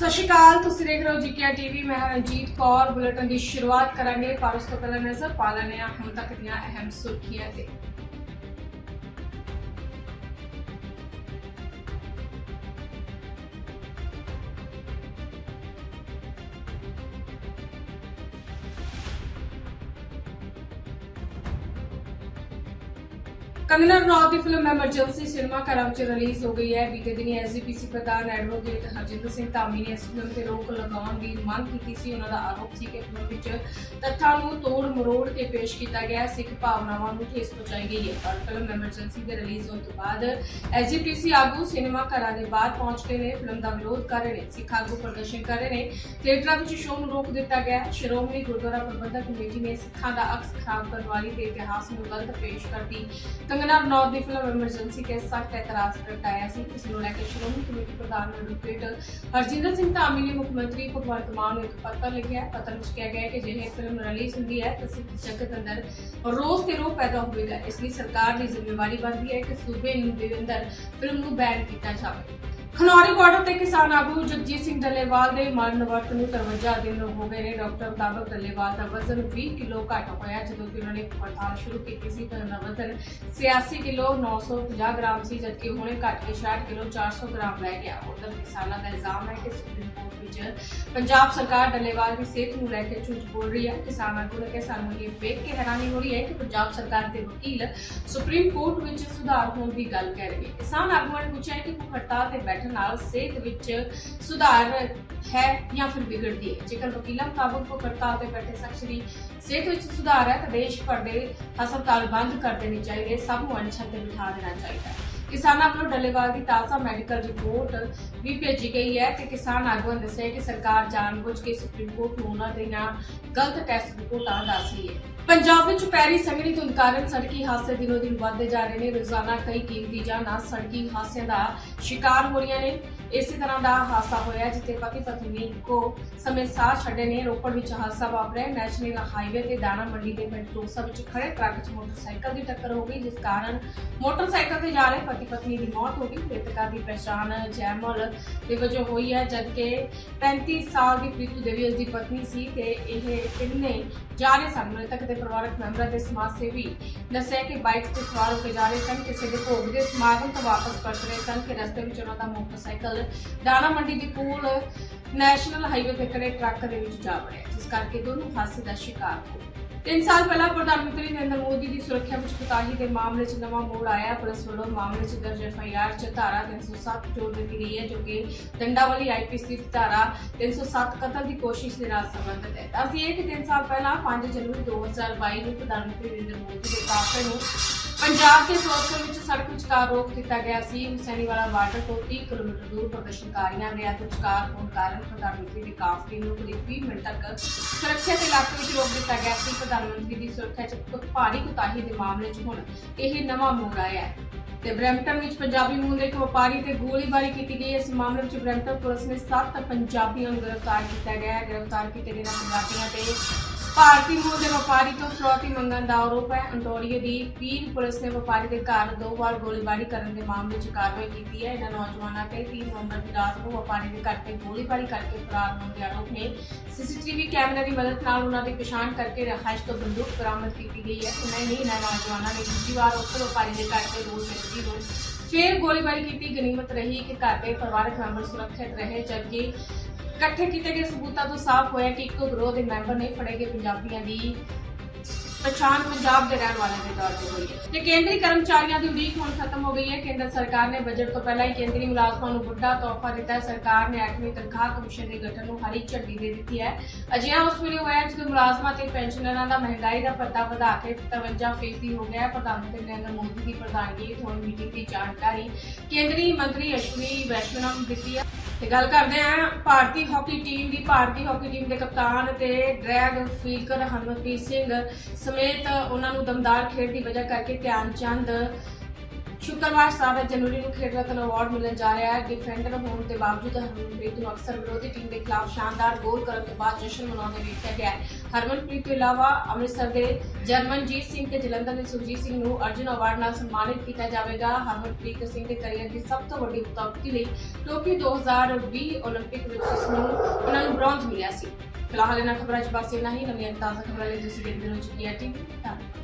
ਸਤਿ ਸ਼੍ਰੀ ਅਕਾਲ, ਤੁਸੀਂ ਦੇਖ ਰਹੇ ਹੋ ਜੀਕੇ ਟੀਵੀ। ਮੈਂ ਰਣਜੀਤ ਕੌਰ। ਬੁਲੇਟਿਨ ਦੀ ਸ਼ੁਰੂਆਤ ਕਰਾਂਗੇ। ਪਰ ਉਸ ਤੋਂ ਪਹਿਲਾਂ ਨਜ਼ਰ ਪਾ ਲੈਂਦੇ ਹਾਂ। ਹੁਣ ਤੱਕ ਦੀਆਂ ਅਹਿਮ ਸੁਰਖੀਆਂ ਤੇ। ਕੰਗਨਾ ਰਣੌਤ ਦੀ ਫਿਲਮ ਐਮਰਜੈਂਸੀ ਸਿਨੇਮਾ ਘਰਾਂ ਵਿੱਚ ਰਿਲੀਜ਼ ਹੋ ਗਈ ਹੈ। ਬੀਤੇ ਦਿਨੀ ਐਸਜੀਪੀਸੀ ਪ੍ਰਧਾਨ ਐਡਵੋਕੇਟ ਹਰਜਿੰਦਰ ਸਿੰਘ ਧਾਮੀ ਨੇ ਇਸ ਫਿਲਮ ਤੇ ਰੋਕ ਲਗਾਉਣ ਦੀ ਮੰਗ ਕੀਤੀ ਸੀ। ਉਹਨਾਂ ਦਾ ਆਰੋਪ ਸੀ ਕਿ ਫਿਲਮ ਵਿੱਚ ਤੱਥਾਂ ਨੂੰ ਤੋੜ ਮਰੋੜ ਕੇ ਪੇਸ਼ ਕੀਤਾ ਗਿਆ ਸਿੱਖ ਭਾਵਨਾਵਾਂ ਨੂੰ ਠੇਸ ਪਹੁੰਚਾਈ ਗਈ ਹੈ। ਪਰ ਫਿਲਮ ਐਮਰਜੈਂਸੀ ਦੇ ਰਿਲੀਜ਼ ਹੋਣ ਤੋਂ ਬਾਅਦ ਐਸਜੀਪੀਸੀ ਆਗੂ ਸਿਨੇਮਾ ਘਰਾਂ ਦੇ ਬਾਹਰ ਪਹੁੰਚ ਕੇ ਨੇ। ਫਿਲਮ ਦਾ ਵਿਰੋਧ ਕਰ ਰਹੇ ਨੇ। ਸਿੱਖ ਆਗੂ ਪ੍ਰਦਰਸ਼ਨ ਕਰ ਰਹੇ ਨੇ। ਥੀਏਟਰਾਂ ਵਿੱਚ ਸ਼ੋਅ ਨੂੰ ਰੋਕ ਦਿੱਤਾ ਗਿਆ ਸ਼੍ਰੋਮਣੀ ਗੁਰਦੁਆਰਾ ਪ੍ਰਬੰਧਕ ਕਮੇਟੀ ਨੇ ਸਿੱਖਾਂ ਦਾ ਅਕਸ ਖਰਾਬ ਕਰਨ ਵਾਲੀ ਤੇ ਇਤਿਹਾਸ ਨੂੰ ਗਲਤ ਪੇਸ਼ ਕਰਦੀ ਕੰਗਨਾ ਰਣੌਤ ਦੀ ਫਿਲਮ ਐਮਰਜੈਂਸੀ ਕੇ ਸਖਤ ਇਤਰਾਜ਼ ਪ੍ਰਗਟਾਇਆ ਸੀ। ਇਸ ਨੂੰ ਲੈ ਕੇ ਸ਼੍ਰੋਮਣੀ ਕਮੇਟੀ ਪ੍ਰਧਾਨ ਐਡਵੋਕੇਟ ਹਰਜਿੰਦਰ ਸਿੰਘ ਧਾਮੀ ਨੇ ਮੁੱਖ ਮੰਤਰੀ ਭਗਵੰਤ ਮਾਨ ਨੂੰ ਇੱਕ ਪੱਤਰ ਲਿਖਿਆ। ਪੱਤਰ ਵਿੱਚ ਕਿਹਾ ਗਿਆ ਹੈ ਕਿ ਜਿਹੇ ਫਿਲਮ ਰਿਲੀਜ਼ ਹੁੰਦੀ ਹੈ, ਤਾਂ ਸਿੱਖ ਜਗਤ ਅੰਦਰ ਰੋਸ ਤੇ ਰੋਹ ਪੈਦਾ ਹੋਵੇਗਾ। ਇਸ ਲਈ ਸਰਕਾਰ ਦੀ ਜ਼ਿੰਮੇਵਾਰੀ ਬਣਦੀ ਹੈ ਕਿ ਸੂਬੇ ਨੂੰ ਦੇ ਅੰਦਰ ਫਿਲਮ ਨੂੰ ਬੈਨ ਕੀਤਾ ਜਾਵੇ। ਖਨੌਰੀ ਬਾਰਡਰ ਤੇ ਕਿਸਾਨ ਆਗੂ ਜਗਜੀਤ ਸਿੰਘ ਡੱਲੇਵਾਲ ਦੇ ਮਰਨ ਵਰਤ ਨੂੰ 53 ਦਿਨ ਹੋ ਗਏ ਨੇ। ਡਾਕਟਰ ਮੁਤਾਬਕ ਡੱਲੇਵਾਲ ਦਾ ਵਜ਼ਨ 20 ਕਿਲੋ ਘੱਟ ਹੋਇਆ ਜਦੋਂ ਕਿ ਉਹਨਾਂ ਨੇ ਹੜਤਾਲ ਸ਼ੁਰੂ ਕੀਤੀ ਸੀ ਤਾਂ ਉਹਨਾਂ ਵਜ਼ਨ 86 ਕਿਲੋ 950 ਗ੍ਰਾਮ ਸੀ, ਜਦਕਿ ਹੁਣੇ ਘੱਟ ਕੇ 66 ਕਿਲੋ 400 ਗ੍ਰਾਮ ਰਹਿ ਗਿਆ। ਉਧਰ ਕਿਸਾਨਾਂ ਦਾ ਇਲਜ਼ਾਮ ਹੈ ਕਿ ਸੁਪਰੀਮ ਕੋਰਟ ਵਿੱਚ ਪੰਜਾਬ ਸਰਕਾਰ ਡੱਲੇਵਾਲ ਦੀ ਸਿਹਤ ਨੂੰ ਲੈ ਕੇ ਝੂਠ ਬੋਲ ਰਹੀ ਹੈ। ਕਿਸਾਨ ਆਗੂ ਨੇ ਕਿਹਾ, ਸਾਨੂੰ ਇਹ ਵੇਖ ਕੇ ਹੈਰਾਨੀ ਹੋ ਰਹੀ ਹੈ ਕਿ ਪੰਜਾਬ ਸਰਕਾਰ ਦੇ ਵਕੀਲ ਸੁਪਰੀਮ ਕੋਰਟ ਵਿੱਚ ਸੁਧਾਰ ਹੋਣ ਦੀ ਗੱਲ ਕਹਿ ਰਹੇ ਕਿਸਾਨ ਆਗੂਆਂ ਨੇ ਪੁੱਛਿਆ ਕਿ ਭੁੱਖ ਹੜਤਾਲ ਤੇ ਬੈਠ ਬੈਠਣ ਨਾਲ ਸਿਹਤ ਵਿੱਚ ਸੁਧਾਰ ਹੈ ਜਾਂ ਫਿਰ ਵਿਗੜਦੀ ਹੈ। ਜੇਕਰ ਵਕੀਲਾਂ ਮੁਤਾਬਕ ਭੁੱਖ ਹੜਤਾਲ ਤੇ ਬੈਠੇ ਸ਼ਖਸ ਦੀ ਸਿਹਤ ਵਿੱਚ ਸੁਧਾਰ ਹੈ, ਤਾਂ ਦੇਸ਼ ਭਰ ਦੇ ਹਸਪਤਾਲ ਬੰਦ ਕਰ ਦੇਣੇ ਚਾਹੀਦੇ, ਸਭ ਨੂੰ ਅਣਛਤ ਤੇ ਬਿਠਾ ਦੇਣਾ ਚਾਹੀਦਾ ਹੈ। ਕਿਸਾਨਾਂ ਵੱਲੋਂ ਡੱਲੇਵਾਲ ਦੀ ਤਾਜ਼ਾ ਮੈਡੀਕਲ ਰਿਪੋਰਟ ਵੀ ਭੇਜੀ ਗਈ ਹੈ ਤੇ ਕਿਸਾਨ ਆਗੂਆਂ ਨੇ ਦੱਸਿਆ ਕਿ ਸਰਕਾਰ ਜਾਣਬੁੱਝ ਕੇ ਸੁਪਰੀਮ ਕੋਰਟ ਨੂੰ ਉਹਨਾਂ ਦੇ ਨਾਲ ਗਲਤ ਟੈਸਟ ਰਿਪੋਰਟਾਂ ਦੱਸ ਰਹੀ ਹੈ। ਪੰਜਾਬ ਵਿੱਚ ਪੈਰੀ ਸੰਘਣੀ ਧੁੰਦ ਕਾਰਨ ਸੜਕੀ ਹਾਦਸੇ ਦਿਨੋ ਦਿਨ ਵੱਧਦੇ ਜਾ ਰਹੇ ਨੇ। ਰੋਜ਼ਾਨਾ ਕਈ ਕੀਮਤੀ ਜਾਨਾਂ ਸੜਕੀ ਹਾਦਸਿਆਂ ਦਾ ਸ਼ਿਕਾਰ ਹੋ ਰਹੀਆਂ ਨੇ। ਇਸੇ ਤਰ੍ਹਾਂ ਦਾ ਹਾਦਸਾ ਹੋਇਆ ਜਿੱਥੇ ਪਤੀ ਪਤਨੀ ਨੇ ਸਮੇਂ ਸਾਹ ਛੱਡੇ ਨੇ। ਰੋਪੜ ਵਿੱਚ ਹਾਦਸਾ ਵਾਪਰਿਆ ਨੈਸ਼ਨਲ ਹਾਈਵੇ ਤੇ ਦਾਣਾ ਮੰਡੀ ਦੇ ਪਿੰਡ ਟੋਸਾ ਵਿੱਚ ਖੜੇ ਟਰੱਕ 'ਚ ਮੋਟਰਸਾਈਕਲ ਦੀ ਟੱਕਰ ਹੋ ਗਈ, ਜਿਸ ਕਾਰਨ ਮੋਟਰਸਾਈਕਲ ਤੇ ਜਾ ਰਹੇ ਪਤੀ ਪਤਨੀ ਦੀ ਮੌਤ ਹੋ ਗਈ। ਮ੍ਰਿਤਕਾ ਦੀ ਪਛਾਣ ਜੈਮਲ ਦੇ ਵਜੋਂ ਹੋਈ ਹੈ, ਜਦਕਿ 35 ਸਾਲ ਦੀ ਪ੍ਰੀਤੂ ਦੇਵੀ ਉਸ ਦੀ ਪਤਨੀ ਸੀ ਤੇ ਇਹ ਤਿੰਨੇ ਜਾ ਰਹੇ ਸਨ। ਮ੍ਰਿਤਕ ਦੇ ਪਰਿਵਾਰਕ ਮੈਂਬਰਾਂ ਦੇ ਸਮਾਜ ਸੇਵੀ ਦੱਸਿਆ ਕਿ ਬਾਈਕ ਤੇ ਸਵਾਰ ਹੋ ਕੇ ਜਾ ਰਹੇ ਸਨ। ਕਿਸੇ ਦੇ ਭੋਗ ਦੇ ਸਮਾਗਮ ਤੋਂ ਵਾਪਸ ਪਰਤ ਰਹੇ ਸਨ ਕਿ ਰਸਤੇ ਵਿੱਚ ਉਹਨਾਂ ਦਾ ਮੋਟਰਸਾਈਕਲ ਦਾਣਾ ਮੰਡੀ ਦੇ ਕੋਲ ਨੈਸ਼ਨਲ ਹਾਈਵੇ ਤੇ ਖੜੇ ਟਰੱਕ ਦੇ ਵਿੱਚ ਜਾ ਵੜਿਆ, ਜਿਸ ਕਰਕੇ ਦੋਨੋਂ ਹਾਦਸੇ ਦਾ ਸ਼ਿਕਾਰ ਹੋ ਗਏ। ਤਿੰਨ ਸਾਲ ਪਹਿਲਾਂ ਪ੍ਰਧਾਨ ਮੰਤਰੀ ਨਰਿੰਦਰ ਮੋਦੀ ਦੀ ਸੁਰੱਖਿਆ ਵਿੱਚ ਕੁਤਾਹੀ ਦੇ ਮਾਮਲੇ 'ਚ ਨਵਾਂ ਮੋੜ ਆਇਆ। ਪੁਲਿਸ ਵੱਲੋਂ ਮਾਮਲੇ 'ਚ ਦਰਜ ਐਫਆਈਆਰ 'ਚ ਧਾਰਾ 307 ਜੋੜ ਦਿੱਤੀ ਗਈ ਹੈ, ਜੋ ਕਿ ਦੰਡਾਵਲੀ ਆਈਪੀਸੀ ਦੀ ਧਾਰਾ 307 ਕਤਲ ਦੀ ਕੋਸ਼ਿਸ਼ ਦੇ ਨਾਲ ਸੰਬੰਧਿਤ ਹੈ। ਅਸੀਂ ਇਹ ਕਿ ਤਿੰਨ ਸਾਲ ਪਹਿਲਾਂ 5 ਜਨਵਰੀ 2022 ਨੂੰ ਪ੍ਰਧਾਨ ਮੰਤਰੀ ਨਰਿੰਦਰ ਮੋਦੀ ਦੇ ਕਾਫਲੇ ਨੂੰ ਪੰਜਾਬ ਦੇ ਫਿਰੋਜ਼ਪੁਰ ਵਿੱਚ ਸੜਕ ਵਿਚਕਾਰ ਰੋਕ ਦਿੱਤਾ ਗਿਆ ਸੀ। ਹੁਸੈਨੀਵਾਲਾ ਬਾਰਡਰ ਤੋਂ 30 ਕਿਲੋਮੀਟਰ ਦੂਰ ਪ੍ਰਦਰਸ਼ਨਕਾਰੀਆਂ ਦੇ ਹੱਥ ਵਿਚਕਾਰ ਹੋਣ ਕਾਰਨ ਪ੍ਰਧਾਨ ਮੰਤਰੀ ਦੇ ਕਾਫਲੇ ਨੂੰ ਕਰੀਬ 20 ਮਿੰਟ ਤੱਕ ਸੁਰੱਖਿਅਤ ਇਲਾਕੇ ਵਿੱਚ ਰੋਕ ਦਿੱਤਾ ਗਿਆ ਸੀ। ਪ੍ਰਧਾਨ ਮੰਤਰੀ ਦੀ ਸੁਰੱਖਿਆ 'ਚ ਭਾਰੀ ਕੁਤਾਹੀ ਦੇ ਮਾਮਲੇ 'ਚ ਹੁਣ ਇਹ ਨਵਾਂ ਮੋੜ ਆਇਆ ਹੈ। ਤੇ ਬ੍ਰੈਂਪਟਨ ਵਿੱਚ ਪੰਜਾਬੀ ਮੂਲ ਦੇ ਇੱਕ ਵਪਾਰੀ ਤੇ ਗੋਲੀਬਾਰੀ ਕੀਤੀ ਗਈ। ਇਸ ਮਾਮਲੇ ਵਿੱਚ ਬ੍ਰੈਂਪਟਨ ਪੁਲਿਸ ਨੇ 7 ਪੰਜਾਬੀਆਂ ਨੂੰ ਗ੍ਰਿਫਤਾਰ ਕੀਤਾ ਗਿਆ ਹੈ। ਗ੍ਰਿਫਤਾਰ ਕੀਤੇ ਗਏ ਪੰਜਾਬੀਆਂ ਤੇ ਭਾਰਤੀ ਮੂਲ ਦੇ ਵਪਾਰੀ ਤੋਂ ਫਰੋਤੀ ਮੰਗਣ ਦਾ ਆਰੋਪ ਹੈ। ਅੰਟੋਰੀਓ ਦੀ ਪੀਰ ਪੁਲਿਸ ਨੇ ਵਪਾਰੀ ਦੇ ਘਰ ਦੋ ਵਾਰ ਗੋਲੀਬਾਰੀ ਕਰਨ ਦੇ ਮਾਮਲੇ 'ਚ ਕਾਰਵਾਈ ਕੀਤੀ ਹੈ। ਇਹਨਾਂ ਨੌਜਵਾਨਾਂ ਤੇ 3 ਨਵੰਬਰ ਦੀ ਰਾਤ ਨੂੰ ਵਪਾਰੀ ਦੇ ਘਰ ਤੇ ਗੋਲੀਬਾਰੀ ਕਰਕੇ ਫਰਾਰ ਹੋਣ ਦੇ ਆਰੋਪ ਨੇ। ਸੀਸੀਟੀਵੀ ਕੈਮਰੇ ਦੀ ਮਦਦ ਨਾਲ ਉਹਨਾਂ ਦੀ ਪਛਾਣ ਕਰਕੇ ਰਹਾਇਸ਼ ਤੋਂ ਬੰਦੂਕ ਬਰਾਮਦ ਕੀਤੀ ਗਈ ਹੈ। ਉਹਨਾਂ ਨੇ ਇਹਨਾਂ ਨੌਜਵਾਨਾਂ ਨੇ ਦੂਜੀ ਵਾਰ ਉਸ ਵਪਾਰੀ ਦੇ ਘਰ ਤੇ ਰੋਜ਼ ਵਿਅਕਤੀ ਨੂੰ ਫੇਰ ਗੋਲੀਬਾਰੀ ਕੀਤੀ। ਗਨੀਮਤ ਰਹੀ ਕਿ ਘਰ ਦੇ ਪਰਿਵਾਰਕ ਮੈਂਬਰ ਸੁਰੱਖਿਅਤ ਰਹੇ, ਜਦਕਿ ਇਕੱਠੇ ਕੀਤੇ ਗਏ ਸਬੂਤਾਂ ਤੋਂ ਸਾਫ਼ ਹੋਇਆ ਕਿ ਇੱਕੋ ਗਰੋਹ ਦੇ ਮੈਂਬਰ ਨੇ ਫੜੇ ਗਏ ਪੰਜਾਬੀਆਂ ਦੀ ਪਛਾਣ ਪੰਜਾਬ ਦੇ ਰਹਿਣ ਵਾਲਿਆਂ ਦੇ ਤੌਰ ਤੇ ਹੋਈ ਹੈ। ਤੇ ਕੇਂਦਰੀ ਕਰਮਚਾਰੀਆਂ ਦੀ ਉਡੀਕ ਹੁਣ ਖਤਮ ਹੋ ਗਈ ਹੈ। ਕੇਂਦਰ ਸਰਕਾਰ ਨੇ ਬਜਟ ਤੋਂ ਪਹਿਲਾਂ ਹੀ ਕੇਂਦਰੀ ਮੁਲਾਜ਼ਮਾਂ ਨੂੰ ਵੱਡਾ ਤੋਹਫਾ ਦਿੱਤਾ ਹੈ। ਸਰਕਾਰ ਨੇ 8ਵੀਂ ਤਨਖਾਹ ਕਮਿਸ਼ਨ ਦੇ ਗਠਨ ਨੂੰ ਹਰੀ ਝੰਡੀ ਦੇ ਦਿੱਤੀ ਹੈ। ਅਜਿਹਾ ਉਸ ਵੇਲੇ ਹੋਇਆ ਜਦੋਂ ਮੁਲਾਜ਼ਮਾਂ ਤੇ ਪੈਨਸ਼ਨਰਾਂ ਦਾ ਮਹਿੰਗਾਈ ਦਾ ਭੱਤਾ ਵਧਾ ਕੇ 53% ਹੋ ਗਿਆ ਹੈ। ਪ੍ਰਧਾਨ ਮੰਤਰੀ ਨਰਿੰਦਰ ਮੋਦੀ ਦੀ ਪ੍ਰਧਾਨਗੀ ਹੇਠ ਹੋਈ ਮੀਟਿੰਗ ਦੀ ਜਾਣਕਾਰੀ ਕੇਂਦਰੀ ਮੰਤਰੀ ਅਸ਼ਵਨੀ ਵੈਸ਼ਨਵ ਦਿੱਤੀ ਹੈ। ਤੇ ਗੱਲ ਕਰਦੇ ਹਾਂ ਭਾਰਤੀ ਹਾਕੀ ਟੀਮ ਦੀ, ਭਾਰਤੀ ਹਾਕੀ ਟੀਮ ਦੇ ਕਪਤਾਨ ਤੇ ਡਰੈਗ ਫੀਲਕਰ ਹਰਮਨਪ੍ਰੀਤ ਸਿੰਘ ਸਮੇਤ ਉਹਨਾਂ ਨੂੰ ਦਮਦਾਰ ਖੇਡ ਦੀ ਵਜ੍ਹਾ ਕਰਕੇ ਧਿਆਨ ਚੰਦ ਸ਼ੁੱਕਰਵਾਰ 7 ਜਨਵਰੀ ਨੂੰ ਖੇਡ ਰਤਨ ਅਵਾਰਡ ਮਿਲਣ ਜਾ ਰਿਹਾ ਹੈ ਡਿਫੈਂਡਰ ਹੋਣ ਦੇ ਬਾਵਜੂਦ ਹਰਮਨਪ੍ਰੀਤ ਨੂੰ ਅਕਸਰ ਵਿਰੋਧੀ ਟੀਮ ਦੇ ਖਿਲਾਫ ਸ਼ਾਨਦਾਰ ਗੋਲ ਕਰਨ ਤੋਂ ਬਾਅਦ ਜਸ਼ਨ ਮਨਾਉਂਦੇ ਵੇਖਿਆ ਗਿਆ ਹੈ ਹਰਮਨਪ੍ਰੀਤ ਤੋਂ ਇਲਾਵਾ ਅੰਮ੍ਰਿਤਸਰ ਦੇ ਜਰਮਨਜੀਤ ਸਿੰਘ ਤੇ ਜਲੰਧਰ ਦੇ ਸੁਰਜੀਤ ਸਿੰਘ ਨੂੰ ਅਰਜੁਨ ਅਵਾਰਡ ਨਾਲ ਸਨਮਾਨਿਤ ਕੀਤਾ ਜਾਵੇਗਾ ਹਰਮਨਪ੍ਰੀਤ ਸਿੰਘ ਦੇ ਕੈਰੀਅਰ ਦੀ ਸਭ ਤੋਂ ਵੱਡੀ ਉਪਲਬਧੀ ਲਈ ਟੋਕੀਓ 2020 올림픽 ਵਿੱਚ ਇਸ ਨੂੰ ਉਹਨਾਂ ਨੂੰ ਬ੍ਰੌਂਜ਼ ਮਿਲਿਆ ਸੀ ਫਿਲਹਾਲ ਇਹਨਾਂ ਖਬਰਾਂ 'ਚ ਬਸ ਇੰਨਾ ਹੀ ਨਵੀਆਂ ਤਾਜ਼ਾ ਖਬਰਾਂ ਲਈ ਤੁਸੀਂ ਦੇਖਦੇ ਰਹੋ ਚੁੱਕੀ ਹੈ ਟੀਵੀ ਧੰਨਵਾਦ